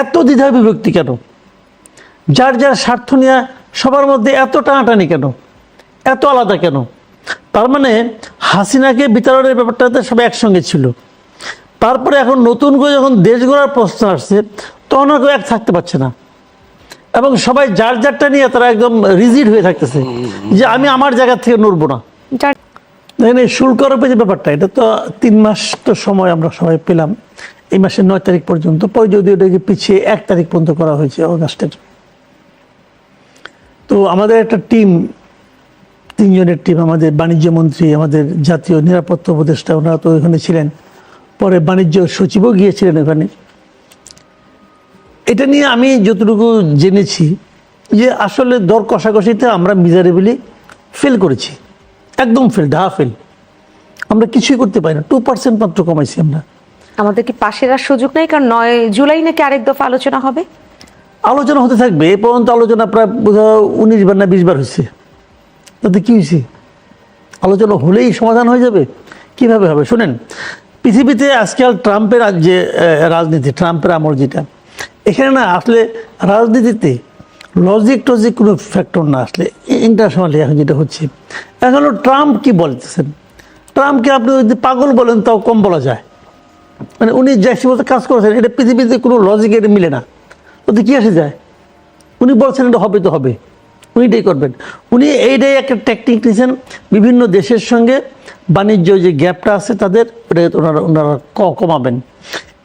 এত দ্বিধা বিভক্তি কেন? যার যার স্বার্থ নিয়ে সবার মধ্যে এত টানাটানি কেন? এত আলাদা কেন? তার মানে হাসিনাকে বিতরণের ব্যাপারটাতে সবাই একসঙ্গে ছিল। তারপরে এখন নতুন করে যখন দেশ গড়ার প্রশ্ন আসছে তখন আর কেউ এক থাকতে পারছে না। এবং সবাই যার যারটা নিয়ে তারা একদম রিজিড হয়ে থাকতেছে যে আমি আমার জায়গা থেকে নড়বো না। দেখেন এই শুল্ক আরোপের যে ব্যাপারটা এটা তো তিন মাস তো সময় আমরা সবাই পেলাম। এই মাসের নয় তারিখ পর্যন্ত, পরে যদি ওটাকে পিছিয়ে এক তারিখ পর্যন্ত করা হয়েছে, অগাস্টের। তো আমাদের একটা টিম, তিনজনের টিম, আমাদের বাণিজ্য মন্ত্রী, আমাদের জাতীয় নিরাপত্তা উপদেষ্টা, ওনারা তো ওখানে ছিলেন। পরে বাণিজ্য সচিবও গিয়েছিলেন ওখানে। এটা নিয়ে আমি যতটুকু জেনেছি, যে আসলে দর কষাকষিতে আমরা মিজারেবলি ফেল করেছি। একদম ফেল ঢা ফেল আমরা কিছুই করতে পারি না। টু পার্সেন্ট মাত্র কমাইছি আমরা। আমাদের কি পাশের আর সুযোগ নেই? কারণ নয় জুলাই নাকি আরেক দফা আলোচনা হবে? আলোচনা হতে থাকবে। এ পর্যন্ত আলোচনা প্রায় বোধহয় উনিশ বার না বিশ বার হয়েছে। তাতে কি হয়েছে? আলোচনা হলেই সমাধান হয়ে যাবে? কীভাবে হবে? শুনেন, পৃথিবীতে আজকাল ট্রাম্পের যে রাজনীতি, ট্রাম্পের আমল যেটা, এখানে না আসলে রাজনীতিতে লজিক টজিক কোনো ফ্যাক্টর না আসলে ইন্টারন্যাশনালি এখন যেটা হচ্ছে। এখন ট্রাম্প কি বলতেছেন? ট্রাম্পকে আপনি যদি পাগল বলেন, তাও কম বলা যায়। মানে উনি যে বলতে কাজ করেছেন এটা পৃথিবীতে কোনো লজিক এটা মিলে না। ওতে কি আসে যায়? উনি বলছেন এটা হবে তো হবে। উনি এটাই করবেন। উনি এইটাই একটা টেকনিক নিয়েছেন বিভিন্ন দেশের সঙ্গে। বাণিজ্য যে গ্যাপটা আছে তাদের ওটা ওনারা ওনারা ক- কমাবেন।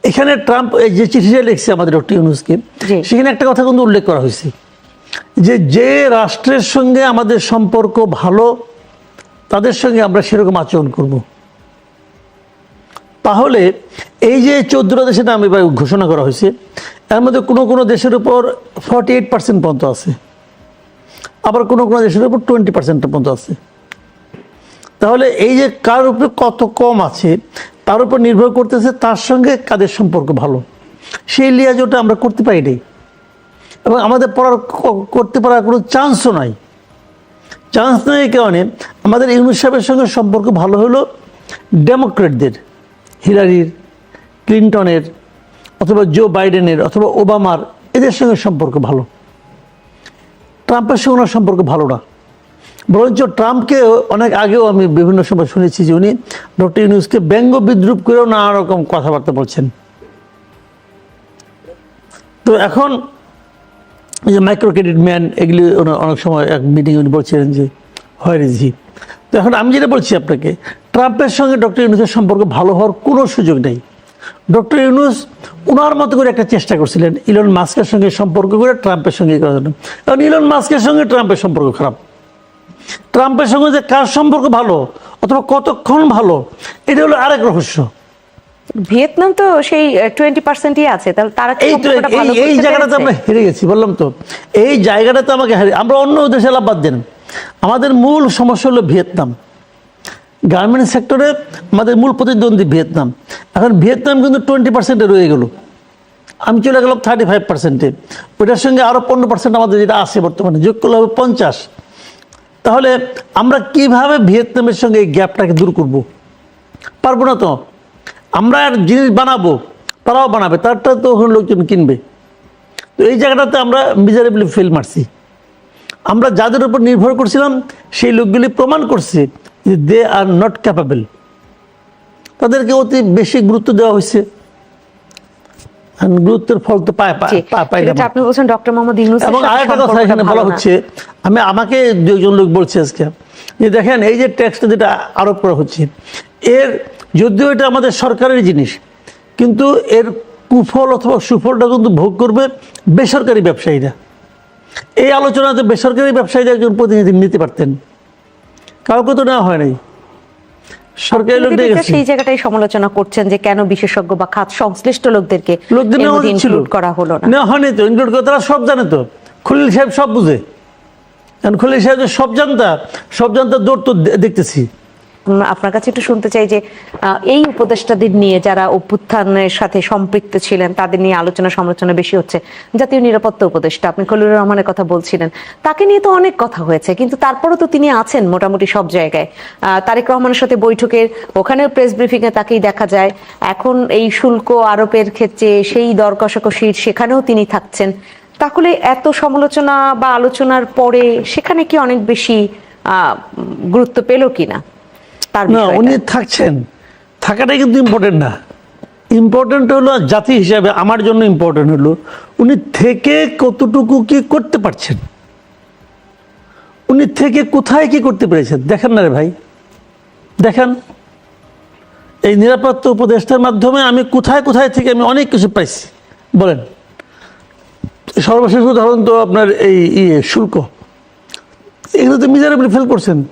এখানে ট্রাম্প এই যে চিঠিটা লিখছে আমাদের ডক্টর ইউনুসকে সেখানে একটা কথা কিন্তু উল্লেখ করা হয়েছে। যে যে রাষ্ট্রের সঙ্গে আমাদের সম্পর্ক ভালো তাদের সঙ্গে আমরা সেরকম আচরণ করব। তাহলে এই যে চোদ্দটা দেশের নাম এবার ঘোষণা করা হয়েছে, এর মধ্যে কোনো কোনো দেশের উপর ফর্টি এইট পার্সেন্ট পর্যন্ত আছে। আবার কোনো কোনো দেশের উপর টোয়েন্টি পার্সেন্ট পর্যন্ত আছে। তাহলে এই যে কার উপরে কত কম আছে, তার উপর নির্ভর করতেছে তার সঙ্গে কাদের সম্পর্ক ভালো। সেই লিয়াজোটা আমরা করতে পারি নাই। এবং আমাদের পড়ার করতে পারার কোনো চান্সও নাই। চান্স নেই কারণে আমাদের ইউনুস সাহেবের সঙ্গে সম্পর্ক ভালো হলো ডেমোক্রেটদের। হিলারির, ক্লিন্টনের, অথবা জো বাইডেনের, অথবা ওবামার, এদের সঙ্গে সম্পর্ক ভালো। ট্রাম্পের সঙ্গে ওনার সম্পর্ক ভালো না। বরঞ্চ ট্রাম্পকে অনেক আগেও আমি বিভিন্ন সময় শুনেছি যে উনি ডক্টর ইউনুসকে ব্যঙ্গ বিদ্রুপ করেও নানা রকম কথাবার্তা বলছেন। তো এখন যে মাইক্রো ক্রেডিট ম্যান, এগুলি অনেক সময় এক মিটিং উনি বলছিলেন যে, হয় হি তো এখন আমি যেটা বলছি আপনাকে ট্রাম্পের সঙ্গে ডক্টর ইউনুসের সম্পর্ক ভালো হওয়ার কোনো সুযোগ নেই। ডক্টর ইউনুস ওনার মতো করে একটা চেষ্টা করছিলেন ইলন মাস্কের সঙ্গে সম্পর্ক করে ট্রাম্পের সঙ্গে করার জন্য। কারণ ইলন মাস্কের সঙ্গে ট্রাম্পের সম্পর্ক খারাপ। ট্রাম্পের সঙ্গে যে কার সম্পর্ক ভালো অথবা কতক্ষণ ভালো এটা হলো আরেক রহস্য। ভিয়েতনাম তো সেই টোয়েন্টি পার্সেন্টই আছে তাহলে তারা এই এই জায়গাটাতে আমরা হেরে গেছি বললাম তো। এই জায়গাটাতে আমাকে হারিয়ে আমরা অন্য দেশে লাভ বাদ দেন। আমাদের মূল সমস্যা হলো ভিয়েতনাম। গার্মেন্ট সেক্টরে আমাদের মূল প্রতিদ্বন্দ্বী ভিয়েতনাম এখন ভিয়েতনাম কিন্তু টোয়েন্টি পার্সেন্টে রয়ে গেল। আমি চলে গেলাম থার্টি ফাইভ পার্সেন্টে ওইটার সঙ্গে আরও পনেরো পার্সেন্ট আমাদের যেটা আছে বর্তমানে, যোগ করলে হবে পঞ্চাশ। তাহলে আমরা কীভাবে ভিয়েতনামের সঙ্গে এই গ্যাপটাকে দূর করব? পারব না তো। আমরা আর জিনিস বানাবো, তারাও বানাবে, তারটা তো ওখানে লোকজন কিনবে। তো এই জায়গাটাতে আমরা মিজারেবলি ফেল মারছি। আমরা যাদের উপর নির্ভর করছিলাম, সেই লোকগুলি প্রমাণ করছে দে আর নট ক্যাপাবল তাদেরকে অতি বেশি গুরুত্ব দেওয়া হয়েছে। গুরুত্বের ফল তো পায় পায় সেটা আপনি বলছেন ডক্টর মোহাম্মদ ইউনুস এবং আরেকটা কথা এখানে বলা হচ্ছে আমি আমাকে দুজন লোক বলছে আজকে যে দেখেন এই যে ট্যাক্সটা যেটা আরোপ করা হচ্ছে এর যদিও এটা আমাদের সরকারের জিনিস কিন্তু এর কুফল অথবা সুফলটা কিন্তু ভোগ করবে বেসরকারি ব্যবসায়ীরা। এই আলোচনাতে বেসরকারি ব্যবসায়ীরা একজন প্রতিনিধি নিতে পারতেন। কাউকে তো নেওয়া হয় নাই। সরকারি লোক সেই জায়গাটাই সমালোচনা করছেন যে কেন বিশেষজ্ঞ বা খাত সংশ্লিষ্ট লোকদেরকে লোকদের করা হলো না। নেওয়া হয়নি তো ইনক্লুড করে তারা সব জানে তো। খলিল সাহেব সব বুঝে। কারণ খলিল সাহেব সব জানতা সব জানতা দৌড় তো দেখতেছি। আপনার কাছে একটু শুনতে চাই যে এই উপদেষ্টাদের নিয়ে যারা অভ্যুত্থানের সাথে সম্পৃক্ত ছিলেন, তাদের নিয়ে আলোচনা সমালোচনা বেশি হচ্ছে। জাতীয় নিরাপত্তা উপদেষ্টা, আপনি খলিলুর রহমানের কথা বলছিলেন। তাকে নিয়ে তো অনেক কথা হয়েছে, কিন্তু তারপরও তো তিনি আছেন মোটামুটি সব জায়গায়। তারেক রহমানের সাথে বৈঠকের ওখানে প্রেস ব্রিফিং এ তাকেই দেখা যায়। এখন এই শুল্ক আরোপের ক্ষেত্রে সেই দর কষাকষির সেখানেও তিনি থাকছেন। তাহলে এত সমালোচনা বা আলোচনার পরে সেখানে কি অনেক বেশি গুরুত্ব পেল কিনা? তার না উনি থাকছেন। থাকাটাই কিন্তু ইম্পর্টেন্ট না। ইম্পর্টেন্ট হলো জাতি হিসাবে আমার জন্য ইম্পর্টেন্ট হলো উনি থেকে কতটুকু কি করতে পারছেন? উনি থেকে কোথায় কি করতে পেরেছেন? দেখেন না রে ভাই। দেখেন। এই নিরাপত্তা উপদেষ্টার মাধ্যমে আমি কোথায় কোথায় থেকে আমি অনেক কিছু পাইছি। বলেন। সর্বশেষ উদাহরণ তো আপনার এই ইয়ে শুল্ক। এগুলো তো মিজারেবলি ফেল করছেন।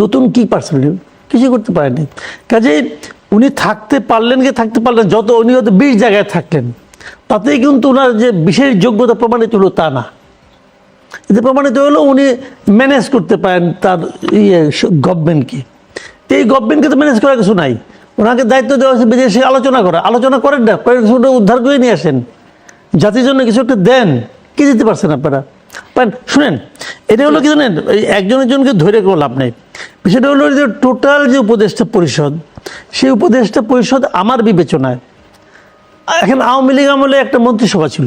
নতুন কি উনি? কিছু করতে পারেননি। কাজেই উনি থাকতে পারলেন কি থাকতে পারলেন, যত উনি হয়তো বিশ জায়গায় থাকলেন, তাতেই কিন্তু ওনার যে বিশেষ যোগ্যতা প্রমাণিত হলো তা না। এতে প্রমাণিত হলো উনি ম্যানেজ করতে পারেন তার ইয়ে গভর্নমেন্টকে এই গভর্নমেন্টকে তো ম্যানেজ করার কিছু নাই। ওনাকে দায়িত্ব দেওয়া হয়েছে বিদেশে আলোচনা করা। আলোচনা করেন না কয়েক কিছু উদ্ধার করে নিয়ে আসেন। জাতির জন্য কিছু একটা দেন, কি দিতে পারছেন আপনারা? শুনেন, এটা হলো কি জানেন, এই একজন একজনকে ধরে কোনো লাভ নেই। বিষয়টা হলো যে টোটাল যে উপদেষ্টা পরিষদ, সেই উপদেষ্টা পরিষদ আমার বিবেচনায়, এখন আওয়ামী লীগ আমলে একটা মন্ত্রিসভা ছিল।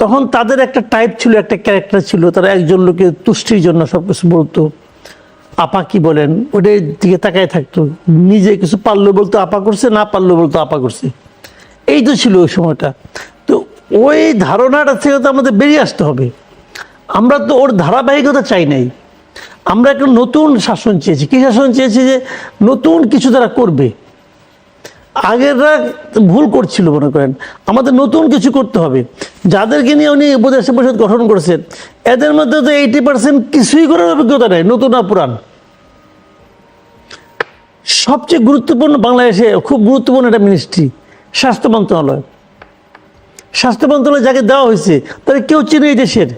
তখন তাদের একটা টাইপ ছিল, একটা ক্যারেক্টার ছিল, তারা একজন লোকের তুষ্টির জন্য সব কিছু বলতো। আপা কি বলেন? ওটার দিকে তাকায় থাকতো। নিজে কিছু পারল বলতো আপা করছে, না পারল বলতো আপা করছে। এই তো ছিল ওই সময়টা। তো ওই ধারণাটা থেকে তো আমাদের বেরিয়ে আসতে হবে। আমরা তো ওর ধারাবাহিকতা চাই নাই। আমরা একটা নতুন শাসন চেয়েছি। কি শাসন চেয়েছি যে নতুন কিছু তারা করবে। আগেররা ভুল করছিল মনে করেন। আমাদের নতুন কিছু করতে হবে। যাদেরকে নিয়ে উনি উপদেষ্টা পরিষদ গঠন করেছেন, এদের মধ্যে তো এইটি পার্সেন্ট কিছুই করার অভিজ্ঞতা নেই, নতুন আর সবচেয়ে গুরুত্বপূর্ণ বাংলাদেশে খুব গুরুত্বপূর্ণ একটা মিনিস্ট্রি স্বাস্থ্য মন্ত্রণালয়। স্বাস্থ্য মন্ত্রণালয় যাকে দেওয়া হয়েছে, তার কেউ চেনে এই দেশের।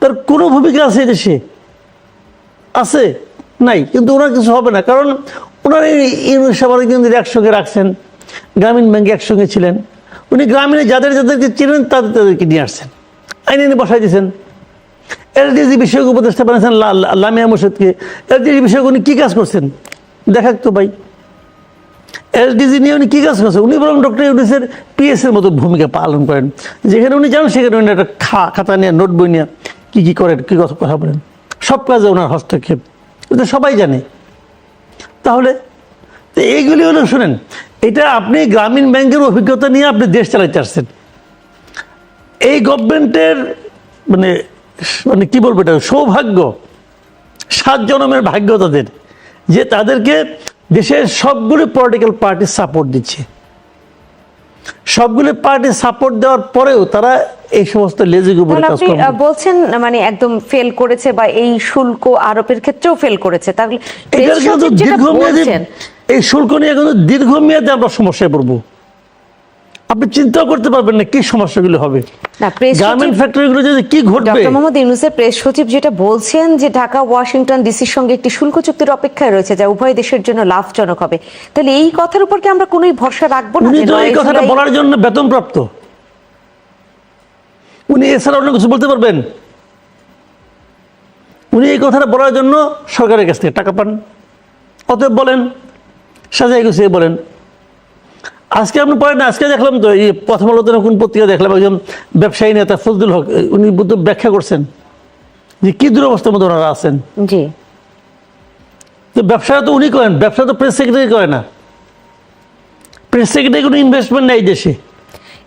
তার কোনো ভূমিকা আছে এই দেশে? আছে? নাই, কিন্তু ওনার কিছু হবে না। কারণ ওনার ইউনিট কিন্তু একসঙ্গে রাখছেন, গ্রামীণ ব্যাংকে একসঙ্গে ছিলেন। উনি গ্রামীণে যাদের যাদেরকে চিনেন, তাদের তাদেরকে নিয়ে আসছেন। আইনে এনে বসাই দিয়েছেন। এলডিজি বিষয়ক উপদেষ্টা বানিয়েছেন লামিয়া মোর্শেদকে। এলডিজি বিষয়ক উনি কী কাজ করছেন? দেখাক তো ভাই। এসডিজি নিয়ে উনি কী কাজ করছেন? উনি বরং ডক্টর ইউনিসের পিএসের মতো ভূমিকা পালন করেন। যেখানে উনি জানেন, সেখানে উনি একটা খা, খাতা নিয়ে, নোট বই নিয়ে কী কী করেন, কী কথা বলেন। সব কাজে ওনার হস্তক্ষেপ। এটা সবাই জানে। তাহলে, তো এইগুলি হলো, শুনেন, এটা আপনি গ্রামীণ ব্যাংকের অভিজ্ঞতা নিয়ে আপনি দেশ চালাইতে আসছেন। এই গভর্নমেন্টের মানে মানে কি বলব এটা, সৌভাগ্য, সাত জনমের ভাগ্য তাদের, যে তাদেরকে দেশের সবগুলো পলিটিক্যাল পার্টি সাপোর্ট দিচ্ছে। সবগুলো পার্টি সাপোর্ট দেওয়ার পরেও তারা এই সমস্ত লেজি উপরে কাজ আপনি বলছেন মানে একদম ফেল করেছে বা এই শুল্ক আরোপের ক্ষেত্রেও ফেল করেছে। তাহলে এই শুল্ক নিয়ে কিন্তু দীর্ঘমেয়াদে আমরা সমস্যায় পড়ব। আপনি চিন্তাও করতে পারবেন না কি সমস্যাগুলো হবে। না প্রেস গার্মেন্ট সচিব ফ্যাক্টরিগুলো যদি কি ঘটবে? ডক্টর মোহাম্মদ ইউনুসের প্রেস সচিব যেটা বলছেন যে ঢাকা ওয়াশিংটন ডিসির সঙ্গে একটি শুল্ক চুক্তির অপেক্ষায় রয়েছে যা উভয় দেশের জন্য লাভজনক হবে। তাহলে এই কথার উপর কি আমরা কোনোই ভরসা রাখব না? উনি তো এই কথাটা বলার জন্য বেতনপ্রাপ্ত। উনি এছাড়া অন্য কিছু বলতে পারবেন? উনি এই কথাটা বলার জন্য সরকারের কাছ থেকে টাকা পান। অতএব বলেন সাজাই গুছিয়ে বলেন। আজকে আপনি পড়েন না আজকে দেখলাম তো এই প্রথম আলোতে কোন পত্রিকা দেখলাম একজন ব্যবসায়ী নেতা ফজলুল হক উনি বুদ্ধ ব্যাখ্যা করছেন যে কি দুরবস্থার মধ্যে ওনারা আছেন। জি। তো ব্যবসাটা তো উনি করেন ব্যবসা তো প্রেস সেক্রেটারি করে না। প্রেস সেক্রেটারি কোনো ইনভেস্টমেন্ট নেই দেশে।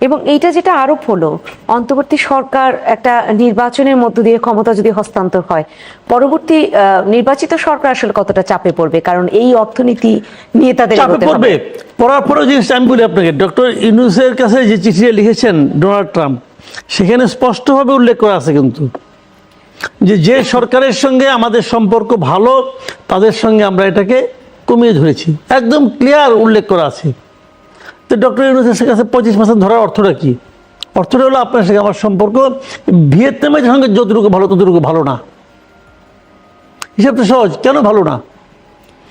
এবং এইটা যেটা আরোপ হলো অন্তর্বর্তী সরকার একটা নির্বাচনের মধ্য দিয়ে ক্ষমতা যদি হস্তান্তর হয় পরবর্তী নির্বাচিত সরকার আসলে কতটা চাপে পড়বে? কারণ এই অর্থনীতি নিয়ে তাদের চাপে পড়বে। পড়ার পরেও জিনিসটা আমি বলি আপনাকে ডক্টর ইউনুসের কাছে যে চিঠিটা লিখেছেন ডোনাল্ড ট্রাম্প সেখানে স্পষ্টভাবে উল্লেখ করা আছে কিন্তু যে যে সরকারের সঙ্গে আমাদের সম্পর্ক ভালো তাদের সঙ্গে আমরা এটাকে কমিয়ে ধরেছি। একদম ক্লিয়ার উল্লেখ করা আছে। তো ডক্টর ইউনুসের কাছে পঁচিশ পার্সেন্ট ধরার অর্থটা কি? অর্থটা হলো আপনার সঙ্গে আমার সম্পর্ক। ভিয়েতনামের সঙ্গে যতটুকু ভালো ততটুকু ভালো না। হিসাবটা সহজ কেন ভালো না?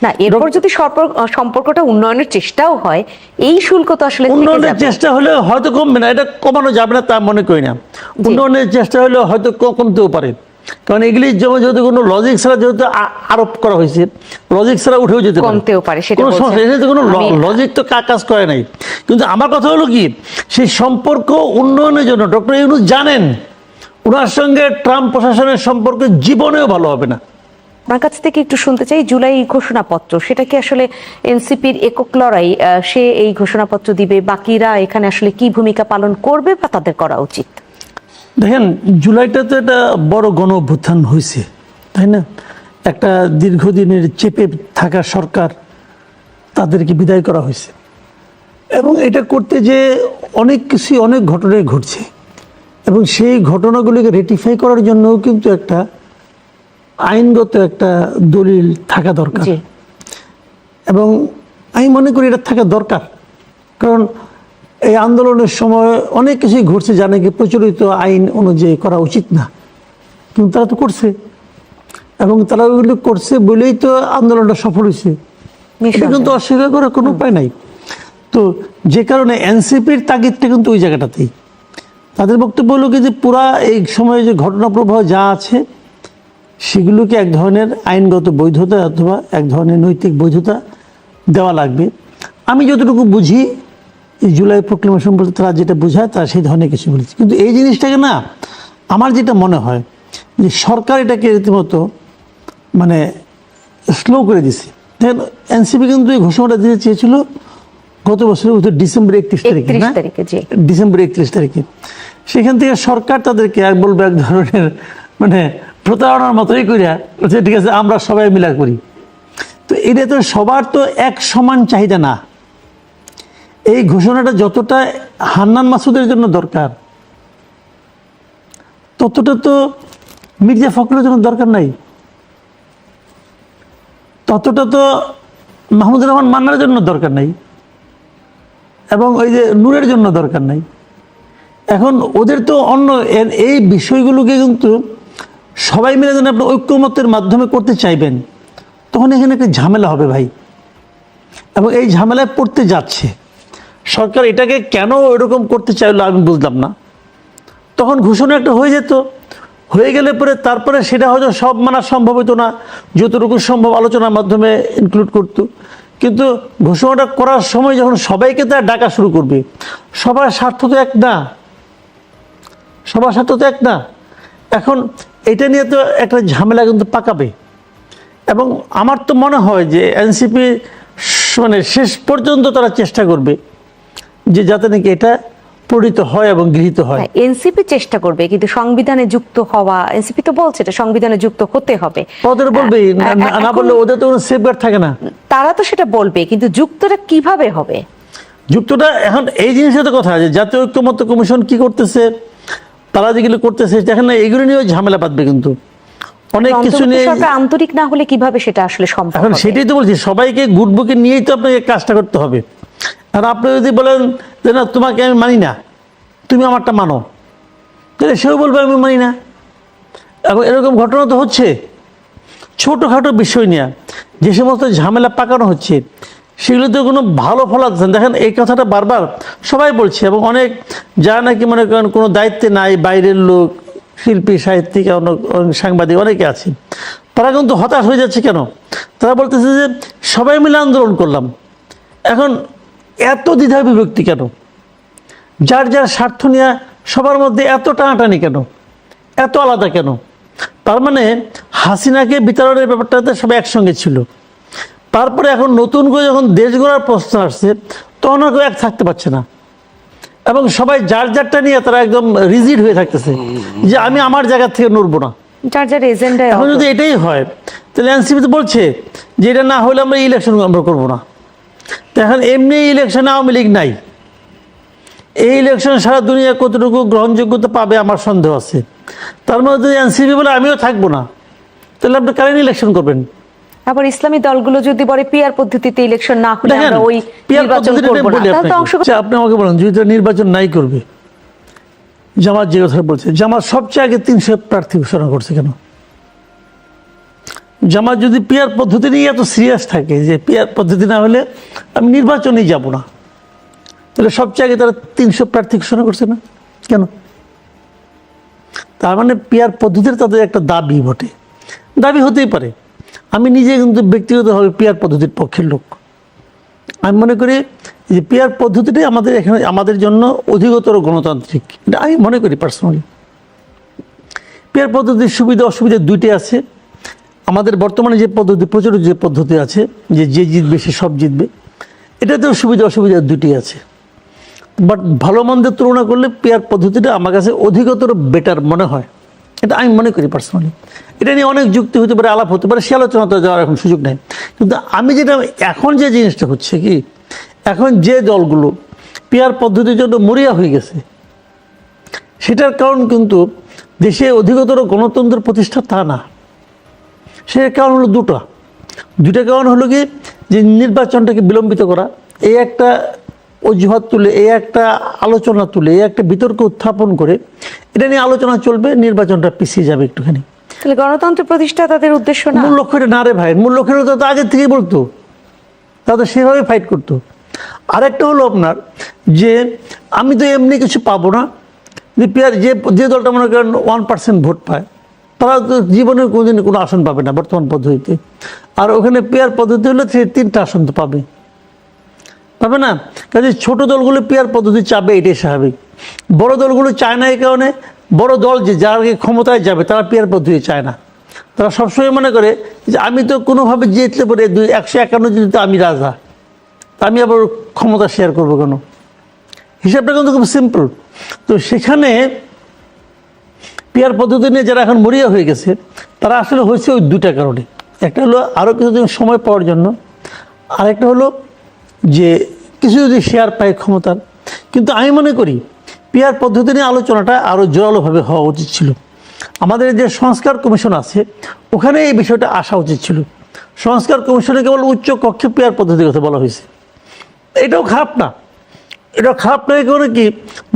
না এরপর যদি সম্পর্ক- সম্পর্কটা উন্নয়নের চেষ্টাও হয় এই শুল্ক তো আসলে উন্নয়নের চেষ্টা হলে হয়তো কমবে না এটা কমানো যাবে না তা মনে করি না। উন্নয়নের চেষ্টা হলে হয়তো কমতেও পারে। কারণ এগুলি যেমন যেহেতু কোনো লজিক ছাড়া যেহেতু আরোপ করা হয়েছে লজিক ছাড়া উঠেও যেতে পারে। কমতেও পারে, সেটা কোনো সমস্যা কোনো লজিক তো কাজ করে নাই। কিন্তু আমার কথা হলো কি সেই সম্পর্ক উন্নয়নের জন্য ডক্টর ইউনুস জানেন ওনার সঙ্গে ট্রাম্প প্রশাসনের সম্পর্ক জীবনেও ভালো হবে না। আপনার কাছ থেকে একটু শুনতে চাই জুলাই ঘোষণাপত্র সেটা কি আসলে এনসিপির একক লড়াই সে এই ঘোষণাপত্র দিবে বাকিরা এখানে আসলে কি ভূমিকা পালন করবে বা তাদের করা উচিত? দেখেন জুলাইটা তো একটা বড় গণ অভ্যুত্থান হয়েছে তাই না? একটা দীর্ঘদিনের চেপে থাকা সরকার তাদেরকে বিদায় করা হয়েছে এবং এটা করতে যে অনেক কিছুই অনেক ঘটনায় ঘটছে। এবং সেই ঘটনাগুলিকে রেটিফাই করার জন্যও কিন্তু একটা আইনগত একটা দলিল থাকা দরকার। এবং আমি মনে করি এটা থাকা দরকার। কারণ এই আন্দোলনের সময় অনেক কিছুই ঘটছে যা নাকি প্রচলিত আইন অনুযায়ী করা উচিত না। কিন্তু তারা তো করছে। এবং তারা ওইগুলো করছে বলেই তো আন্দোলনটা সফল হয়েছে। এটা কিন্তু অস্বীকার করার কোনো উপায় নাই। তো যে কারণে এনসিপির তাগিদটা কিন্তু ওই জায়গাটাতেই। তাদের বক্তব্য হলো কি যে পুরা এই সময়ে যে ঘটনা প্রবাহ যা আছে সেগুলোকে এক ধরনের আইনগত বৈধতা অথবা এক ধরনের নৈতিক বৈধতা দেওয়া লাগবে? আমি যতটুকু বুঝি এই জুলাই প্রক্লেমেশন বলতে তারা যেটা বোঝায় তারা সেই ধরনের কিছু বলেছে। কিন্তু এই জিনিসটাকে না আমার যেটা মনে হয় যে সরকার এটাকে রীতিমতো মানে স্লো করে দিছে। দেখেন এনসিপি কিন্তু এই ঘোষণাটা দিতে চেয়েছিল গত বছরের উত্তর ডিসেম্বর একত্রিশ তারিখে 31 না? তারিখে, জি। ডিসেম্বর একত্রিশ তারিখে। সেখান থেকে সরকার তাদেরকে এক বলব এক ধরনের মানে প্রতারণার মতোই করিয়া বলছে, ঠিক আছে আমরা সবাই মিলা করি। তো এটা তো সবার তো এক সমান চাহিদা না। এই ঘোষণাটা যতটা হান্নান মাসুদের জন্য দরকার, ততটা তো মির্জা ফখরুলের জন্য দরকার নাই। ততটা তো মাহমুদুর রহমান মান্নার জন্য দরকার নাই এবং ওই যে নূরের জন্য দরকার নাই। এখন ওদের তো অন্য এই বিষয়গুলোকে কিন্তু সবাই মিলে যেন আপনি ঐক্যমতের মাধ্যমে করতে চাইবেন, তখন এখানে একটা ঝামেলা হবে ভাই। এবং এই ঝামেলায় পড়তে যাচ্ছে। সরকার এটাকে কেন এরকম করতে চাইলো আমি বুঝলাম না। তখন ঘোষণা একটা হয়ে যেত। হয়ে গেলে পরে তারপরে সেটা হয়তো সব মানা সম্ভব হতো না, যতটুকু সম্ভব আলোচনার মাধ্যমে ইনক্লুড করতো। কিন্তু ঘোষণাটা করার সময় যখন সবাইকে তার ডাকা শুরু করবে, সবার স্বার্থ তো এক না। সবার স্বার্থ তো এক না। এখন এটা নিয়ে তো একটা ঝামেলা কিন্তু পাকাবে। এবং আমার তো মনে হয় যে এনসিপি মানে শেষ পর্যন্ত তারা চেষ্টা করবে। যে যাতে নাকি এটা পরিণত হয় এবং গৃহীত হয়। এনসিপি চেষ্টা করবে কিন্তু সংবিধানে যুক্ত হওয়া এনসিপি তো বলছে এটা সংবিধানে যুক্ত হতে হবে। ওদের বলবে না- না- বললে ওদের তো কোনো সেফগার্ড থাকে না। তারা তো সেটা বলবে কিন্তু যুক্তটা কীভাবে হবে? যুক্তটা এখন এই জিনিসের তো কথা যে জাতীয় ঐক্যমত্য কমিশন কি করতেছে তারা যেগুলো করতেছে দেখেন না এগুলো নিয়েও ঝামেলা বাঁধবে কিন্তু। অনেক কিছু নিয়ে আন্তরিক না হলে কীভাবে সেটা আসলে সম্ভব এখন সেটাই তো বলছি সবাইকে গুড বুকে নিয়েই তো আপনাকে কাজটা করতে হবে। আর আপনি যদি বলেন যে না, তোমাকে আমি মানি না, তুমি আমারটা মানো। তাহলে সেও বলবে, আমি মানি না। এবং এরকম ঘটনা তো হচ্ছে। ছোটোখাটো বিষয় নিয়ে যে সমস্ত ঝামেলা পাকানো হচ্ছে, সেগুলোতে কোনো ভালো ফল আসছে না। দেখেন, এই কথাটা বারবার সবাই বলছে এবং অনেক যা নাকি মনে করেন কোনো দায়িত্বে নাই, বাইরের লোক, শিল্পী, সাহিত্যিক সাংবাদিক অনেকে আছে, তারা কিন্তু হতাশ হয়ে যাচ্ছে কেন? তারা বলতেছে যে সবাই মিলে আন্দোলন করলাম। এখন এত দ্বিধা বিভক্তি কেন? যার যার স্বার্থ নিয়ে সবার মধ্যে এত টানাটানি কেন? এত আলাদা কেন? তার মানে হাসিনাকে বিতরণের ব্যাপারটাতে সবাই একসঙ্গে ছিল। তারপরে এখন নতুন করে যখন দেশ গড়ার প্রশ্ন আসছে তখন আর কেউ এক থাকতে পারছে না। এবং সবাই যার যারটা নিয়ে তারা একদম রিজিড হয়ে থাকতেছে যে আমি আমার জায়গা থেকে নড়বো না। যার যার এজেন্ডায় এখন যদি এটাই হয় তাহলে এনসিপি তো বলছে যে এটা না হলে আমরা ইলেকশন আমরা করব না। তো এখন এমনি ইলেকশনে আওয়ামী লীগ নাই। এই ইলেকশন সারা দুনিয়া কতটুকু গ্রহণযোগ্যতা পাবে আমার সন্দেহ আছে। তার মধ্যে যদি এনসিপি বলে আমিও থাকব না তাহলে আপনি কারেন্ট ইলেকশন করবেন। আবার ইসলামী দলগুলো যদি বলে পিয়ার পদ্ধতিতে ইলেকশন না হলে আমরা ওই নির্বাচন করব না। তাহলে তো আচ্ছা, আপনি আমাকে বলেন যদি নির্বাচন নাই করবে জামাত যে কথা বলছে জামাত সবচেয়ে আগে তিনশো প্রার্থী ঘোষণা করছে কেন? জামাত যদি পিয়ার পদ্ধতি নিয়ে এত সিরিয়াস থাকে যে পিয়ার পদ্ধতি না হলে আমি নির্বাচনেই যাব না। তাহলে সবচেয়ে আগে তারা তিনশো প্রার্থী ঘোষণা করছে না? কেন? তার মানে পিয়ার পদ্ধতির তাদের একটা দাবি বটে। দাবি হতেই পারে। আমি নিজে কিন্তু ব্যক্তিগতভাবে পিয়ার পদ্ধতির পক্ষের লোক। আমি মনে করি যে পিয়ার পদ্ধতিটাই আমাদের এখানে, আমাদের জন্য অধিকতর গণতান্ত্রিক। এটা আমি মনে করি পার্সোনালি পিয়ার পদ্ধতির সুবিধা, অসুবিধা দুইটি আছে। আমাদের বর্তমানে যে পদ্ধতি, প্রচলিত যে পদ্ধতি আছে, যে যে জিতবে সে সব জিতবে, এটাতেও সুবিধা অসুবিধা দুটি আছে। বাট ভালো মন্দের তুলনা করলে পেয়ার পদ্ধতিটা আমার কাছে অধিকতর বেটার মনে হয়। এটা আমি মনে করি পার্সোনালি এটা নিয়ে অনেক যুক্তি হতে পারে, আলাপ হতে পারে, সে আলোচনা আলোচনাতে যাওয়ার এখন সুযোগ নেই। কিন্তু আমি যেটা, এখন যে জিনিসটা হচ্ছে কি, এখন যে দলগুলো পেয়ার পদ্ধতির জন্য মরিয়া হয়ে গেছে, সেটার কারণ কিন্তু দেশে অধিকতর গণতন্ত্র প্রতিষ্ঠা তা না। সে কারণ হলো দুটো। দুটা কারণ হলো কি যে নির্বাচনটাকে বিলম্বিত করা এই একটা অজুহাত তুলে এই একটা আলোচনা তুলে এই একটা বিতর্ক উত্থাপন করে এটা নিয়ে আলোচনা চলবে নির্বাচনটা পিছিয়ে যাবে একটুখানি। তাহলে গণতন্ত্র প্রতিষ্ঠা তাদের উদ্দেশ্য না? মূল লক্ষ্যটা না রে ভাই মূল লক্ষ্যটা তো আগের থেকেই বলতো। তাদের সেভাবে ফাইট করতো। আরেকটা হলো আপনার যে আমি তো এমনি কিছু পাবো না যে যে দলটা মনে করেন ওয়ান পার্সেন্ট ভোট পায় তারা তো জীবনের কোনোদিন কোনো আসন পাবে না বর্তমান পদ্ধতিতে। আর ওখানে পেয়ার পদ্ধতি হলে সে তিনটা আসন তো পাবে। পাবে না? কাজে ছোট দলগুলো পেয়ার পদ্ধতি চাবে, এটাই স্বাভাবিক। বড় দলগুলো চায় না এই কারণে, বড় দল যে যার ক্ষমতায় যাবে, তারা পেয়ার পদ্ধতি চায় না। তারা সবসময় মনে করে যে আমি তো কোনোভাবে জিতলে পরে দুই, একশো একান্ন জিতলে আমি রাজা। তা আমি আবার ক্ষমতা শেয়ার করব কেন? হিসাবটা কিন্তু খুব সিম্পল তো সেখানে পেয়ার পদ্ধতি নিয়ে যারা এখন মরিয়া হয়ে গেছে, তারা আসলে হয়েছে ওই দুটা কারণে। একটা হলো আরও কিছুদিন সময় পাওয়ার জন্য, আরেকটা হলো যে কিছু যদি শেয়ার পায় ক্ষমতার। কিন্তু আমি মনে করি, পেয়ার পদ্ধতি নিয়ে আলোচনাটা আরও জোরালোভাবে হওয়া উচিত ছিল। আমাদের যে সংস্কার কমিশন আছে, ওখানে এই বিষয়টা আসা উচিত ছিল। সংস্কার কমিশনে কেবল উচ্চ কক্ষে পেয়ার পদ্ধতির কথা বলা হয়েছে। এটাও খারাপ না। এটা খারাপ নয় করে কি?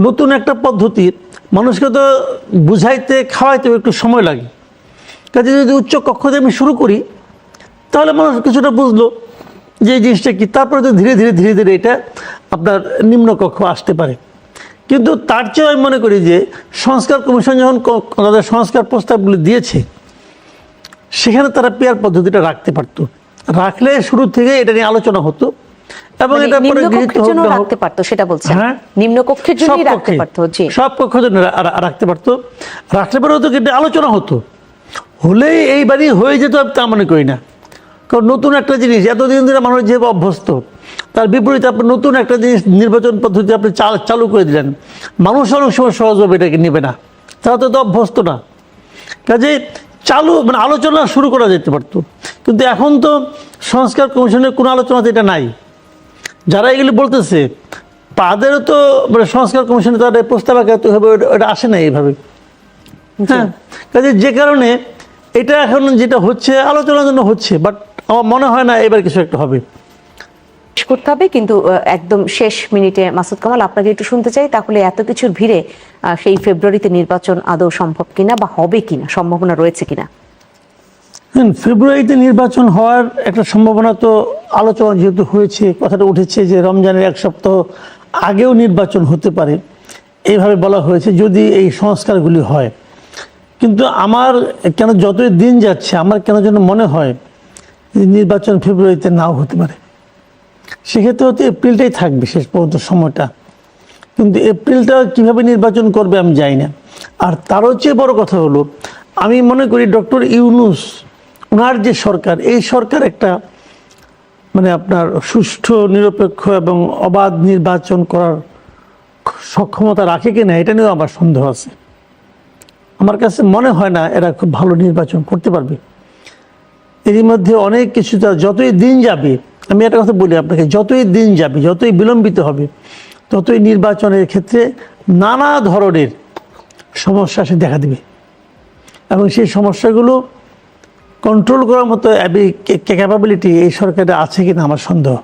নতুন একটা পদ্ধতি মানুষকে তো বুঝাইতে, খাওয়াইতে একটু সময় লাগে। কাজে যদি উচ্চ কক্ষ দিয়ে আমি শুরু করি, তাহলে মানুষ কিছুটা বুঝলো যে এই জিনিসটা কি। তারপরে তো ধীরে ধীরে ধীরে ধীরে এটা আপনার নিম্ন কক্ষ আসতে পারে। কিন্তু তার চেয়েও আমি মনে করি যে সংস্কার কমিশন যখন তাদের সংস্কার প্রস্তাবগুলি দিয়েছে, সেখানে তারা পেয়ার পদ্ধতিটা রাখতে পারতো। রাখলে শুরু থেকে এটা নিয়ে আলোচনা হতো। এবং মানে এটা পরে গৃহীত জন্য রাখতে পারতো সেটা বলছেন। হ্যাঁ। নিম্ন কক্ষের সব রাখতে পারতো জি। সব পক্ষ জন্য রাখতে পারতো। রাখতে হতো কিন্তু আলোচনা হতো। হলেই এইবারই হয়ে যেত তা মনে করি না। কারণ নতুন একটা জিনিস এতদিন ধরে মানুষ যেভাবে অভ্যস্ত তার বিপরীতে আপনি নতুন একটা জিনিস নির্বাচন পদ্ধতি আপনি চালু করে দিলেন মানুষ অনেক সময় সহজভাবে এটাকে নেবে না। তারা তো অভ্যস্ত না। কাজে চালু মানে আলোচনা শুরু করা যেতে পারতো। কিন্তু এখন তো সংস্কার কমিশনের কোনো আলোচনাতে এটা নাই। যারা এগুলি বলতেছে তাদেরও তো মানে সংস্কার কমিশনে তাদের প্রস্তাব তো হবে ওটা- আসে না এইভাবে। হ্যাঁ কাজে যে কারণে এটা এখন যেটা হচ্ছে আলোচনার জন্য হচ্ছে বাট আমার মনে হয় না এবার কিছু একটা হবে। করতে হবে কিন্তু একদম শেষ মিনিটে মাসুদ কামাল আপনাকে একটু শুনতে চাই তাহলে এত কিছুর ভিড়ে সেই ফেব্রুয়ারিতে নির্বাচন আদৌ সম্ভব কিনা বা হবে কিনা সম্ভাবনা রয়েছে কিনা? ফেব্রুয়ারিতে নির্বাচন হওয়ার একটা সম্ভাবনা তো আলোচনা যেহেতু হয়েছে, কথাটা উঠেছে যে রমজানের এক সপ্তাহ আগেও নির্বাচন হতে পারে। এইভাবে বলা হয়েছে যদি এই সংস্কারগুলি হয়। কিন্তু আমার কেন যতই দিন যাচ্ছে, আমার কেন যেন মনে হয় যে নির্বাচন ফেব্রুয়ারিতে নাও হতে পারে। সেক্ষেত্রে হয়তো এপ্রিলটাই থাকবে শেষ পর্যন্ত সময়টা। কিন্তু এপ্রিলটা কীভাবে নির্বাচন করবে আমি জানি না। আর তারও চেয়ে বড় কথা হলো, আমি মনে করি ডক্টর ইউনুস ওনার যে সরকার, এই সরকার একটা মানে আপনার সুষ্ঠু, নিরপেক্ষ এবং অবাধ নির্বাচন করার সক্ষমতা রাখে কিনা, এটা নিয়েও আমার সন্দেহ আছে। আমার কাছে মনে হয় না এরা খুব ভালো নির্বাচন করতে পারবে। এরই মধ্যে অনেক কিছু যতই দিন যাবে, আমি একটা কথা বলি আপনাকে, যতই দিন যাবে, যতই বিলম্বিত হবে, ততই নির্বাচনের ক্ষেত্রে নানা ধরনের সমস্যা সে দেখা দেবে। এবং সেই সমস্যাগুলো কন্ট্রোল করার মতো ক্যাপাবিলিটি এই সরকারে আছে কিনা আমার সন্দেহ।